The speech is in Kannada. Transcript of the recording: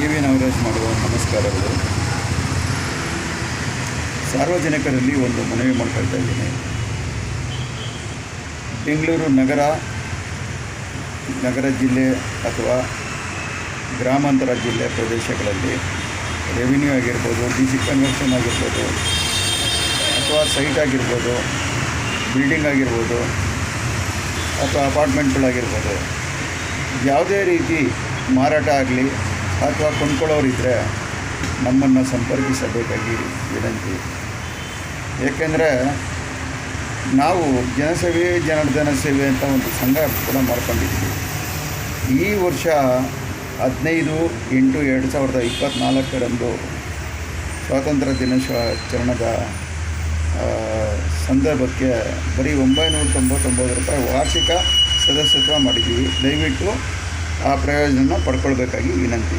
ಎ ವಿ ನಾಗರಾಜ್ ಮಾಡುವ ನಮಸ್ಕಾರಗಳು. ಸಾರ್ವಜನಿಕರಲ್ಲಿ ಒಂದು ಮನವಿ ಮಾಡ್ಕೊಳ್ತಾ ಇದ್ದೀನಿ. ಬೆಂಗಳೂರು ನಗರ ನಗರ ಜಿಲ್ಲೆ ಅಥವಾ ಗ್ರಾಮಾಂತರ ಜಿಲ್ಲೆ ಪ್ರದೇಶಗಳಲ್ಲಿ ರೆವಿನ್ಯೂ ಆಗಿರ್ಬೋದು ಡಿ ಸಿ ಕನ್ವೆನ್ಷನ್ ಆಗಿರ್ಬೋದು, ಅಥವಾ ಸೈಟ್ ಆಗಿರ್ಬೋದು, ಬಿಲ್ಡಿಂಗ್ ಆಗಿರ್ಬೋದು, ಅಥವಾ ಅಪಾರ್ಟ್ಮೆಂಟ್ಗಳಾಗಿರ್ಬೋದು, ಯಾವುದೇ ರೀತಿ ಮಾರಾಟ ಆಗಲಿ ಅಥವಾ ಕೊಂಡ್ಕೊಳ್ಳೋರಿದ್ದರೆ ನಮ್ಮನ್ನು ಸಂಪರ್ಕಿಸಬೇಕಾಗಿ ವಿನಂತಿ. ಏಕೆಂದರೆ ನಾವು ಜನಸೇವೆ ಜನಾರ್ದನ ಸೇವೆ ಅಂತ ಒಂದು ಸಂಘ ಕೂಡ ಮಾಡ್ಕೊಂಡಿದ್ದೀವಿ. ಈ ವರ್ಷ ಹದಿನೈದು ಎಂಟು ಎರಡು ಸಾವಿರದ ಇಪ್ಪತ್ತ್ನಾಲ್ಕರಂದು ಸ್ವಾತಂತ್ರ್ಯ ದಿನಾಚರಣದ ಸಂದರ್ಭಕ್ಕೆ ಬರೀ ಒಂಬೈನೂರ ತೊಂಬತ್ತೊಂಬತ್ತು ರೂಪಾಯಿ ವಾರ್ಷಿಕ ಸದಸ್ಯತ್ವ ಮಾಡಿದ್ದೀವಿ. ದಯವಿಟ್ಟು ಆ ಪ್ರಯೋಜನ ಪಡ್ಕೊಳ್ಬೇಕಾಗಿ ವಿನಂತಿ.